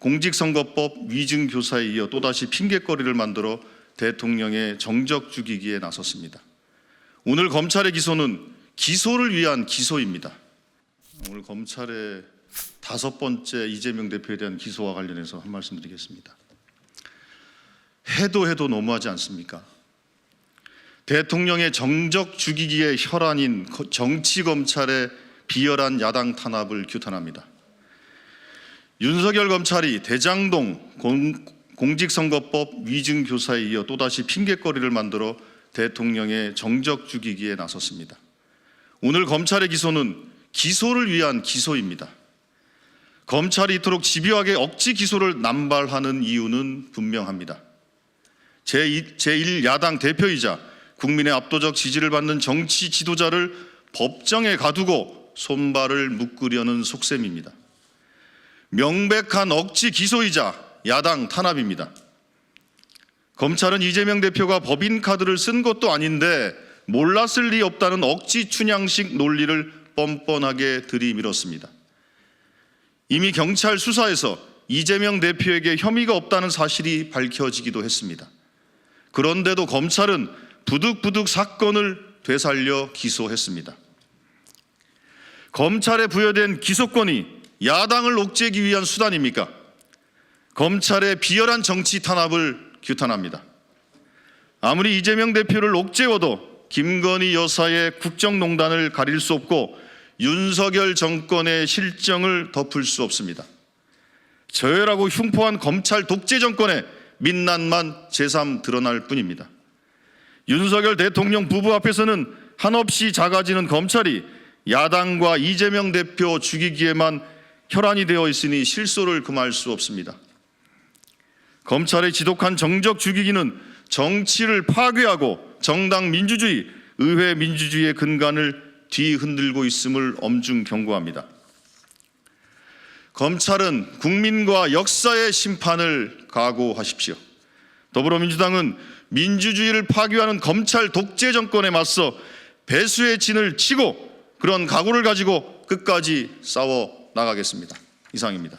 공직선거법 위증교사에 이어 또다시 핑계거리를 만들어 대통령의 정적 죽이기에 나섰습니다. 오늘 검찰의 기소는 기소를 위한 기소입니다. 오늘 검찰의 다섯 번째 이재명 대표에 대한 기소와 관련해서 한 말씀 드리겠습니다. 해도 해도 너무하지 않습니까? 대통령의 정적 죽이기의 혈안인 정치 검찰의 비열한 야당 탄압을 규탄합니다. 윤석열 검찰이 대장동 공, 공직선거법 위증교사에 이어 또다시 핑계거리를 만들어 대통령의 정적 죽이기에 나섰습니다. 오늘 검찰의 기소는 기소를 위한 기소입니다. 검찰이 이토록 집요하게 억지 기소를 남발하는 이유는 분명합니다. 제1 야당 대표이자 국민의 압도적 지지를 받는 정치 지도자를 법정에 가두고 손발을 묶으려는 속셈입니다. 명백한 억지 기소이자 야당 탄압입니다. 검찰은 이재명 대표가 법인 카드를 쓴 것도 아닌데 몰랐을 리 없다는 억지 춘향식 논리를 뻔뻔하게 들이밀었습니다. 이미 경찰 수사에서 이재명 대표에게 혐의가 없다는 사실이 밝혀지기도 했습니다. 그런데도 검찰은 부득부득 사건을 되살려 기소했습니다. 검찰에 부여된 기소권이 야당을 옥죄기 위한 수단입니까? 검찰의 비열한 정치 탄압을 규탄합니다. 아무리 이재명 대표를 옥죄어도 김건희 여사의 국정농단을 가릴 수 없고 윤석열 정권의 실정을 덮을 수 없습니다. 저열하고 흉포한 검찰 독재 정권의 민낯만 제삼 드러날 뿐입니다. 윤석열 대통령 부부 앞에서는 한없이 작아지는 검찰이 야당과 이재명 대표 죽이기에만 혈안이 되어 있으니 실소를 금할 수 없습니다. 검찰의 지독한 정적 죽이기는 정치를 파괴하고 정당 민주주의, 의회 민주주의의 근간을 뒤흔들고 있음을 엄중 경고합니다. 검찰은 국민과 역사의 심판을 각오하십시오. 더불어민주당은 민주주의를 파괴하는 검찰 독재 정권에 맞서 배수의 진을 치고 그런 각오를 가지고 끝까지 싸워 나가겠습니다. 이상입니다.